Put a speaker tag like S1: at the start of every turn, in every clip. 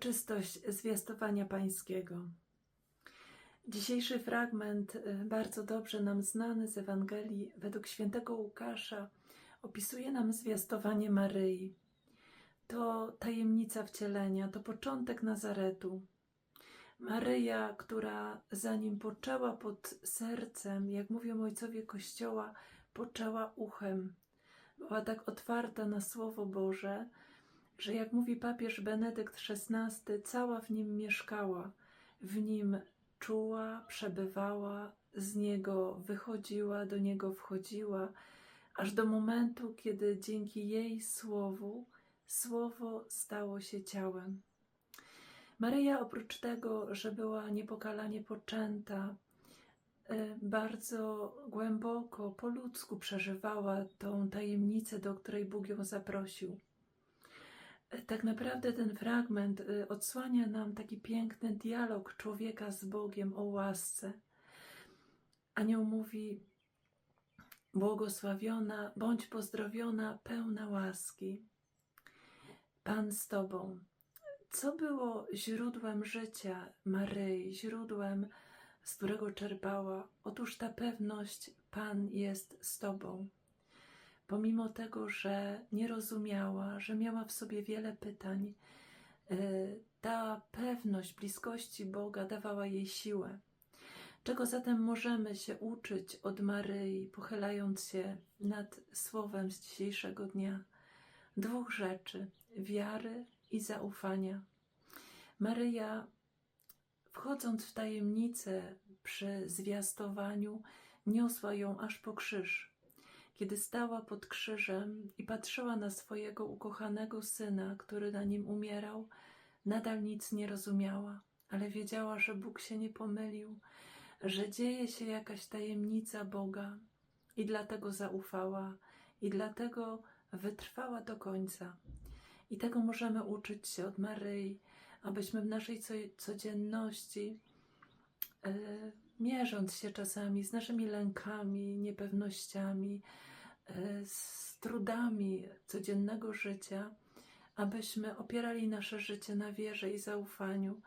S1: Uroczystość zwiastowania Pańskiego. Dzisiejszy fragment, y, bardzo dobrze nam znany z Ewangelii według świętego Łukasza, opisuje nam zwiastowanie Maryi. To tajemnica wcielenia, to początek Nazaretu. Maryja, która zanim poczęła pod sercem, jak mówią ojcowie Kościoła, poczęła uchem. Była tak otwarta na Słowo Boże, że jak mówi papież Benedykt XVI, cała w nim mieszkała, w nim czuła, przebywała, z niego wychodziła, do niego wchodziła, aż do momentu, kiedy dzięki jej słowu słowo stało się ciałem. Maryja, oprócz tego, że była niepokalanie poczęta, e, bardzo głęboko, po ludzku przeżywała tą tajemnicę, do której Bóg ją zaprosił. Tak naprawdę ten fragment e, odsłania nam taki piękny dialog człowieka z Bogiem o łasce. Anioł mówi: Błogosławiona, bądź pozdrowiona, pełna łaski. Pan z Tobą. Co było źródłem życia Maryi, źródłem, z którego czerpała? Otóż ta pewność: Pan jest z Tobą. Pomimo tego, że nie rozumiała, że miała w sobie wiele pytań, e, ta pewność bliskości Boga dawała jej siłę. Czego zatem możemy się uczyć od Maryi, pochylając się nad słowem z dzisiejszego dnia? Dwóch rzeczy: wiary i zaufania. Maryja, wchodząc w tajemnicę przy zwiastowaniu, niosła ją aż po krzyż. Kiedy stała pod krzyżem i patrzyła na swojego ukochanego syna, który na nim umierał, nadal nic nie rozumiała, ale wiedziała, że Bóg się nie pomylił, że dzieje się jakaś tajemnica Boga i dlatego zaufała i dlatego wytrwała do końca. I tego możemy uczyć się od Maryi, abyśmy w naszej co- codzienności, e, mierząc się czasami z naszymi lękami, niepewnościami, z trudami codziennego życia, abyśmy opierali nasze życie na wierze i zaufaniu,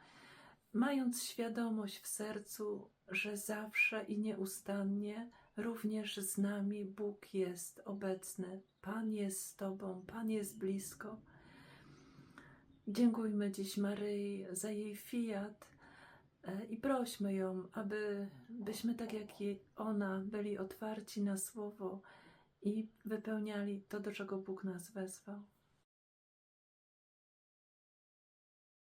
S1: mając świadomość w sercu, że zawsze i nieustannie również z nami Bóg jest obecny. Pan jest z Tobą, Pan jest blisko. Dziękujmy dziś Maryi za jej fiat e, i prośmy ją, aby byśmy tak jak ona byli otwarci na słowo i wypełniali to, do czego Bóg nas wezwał.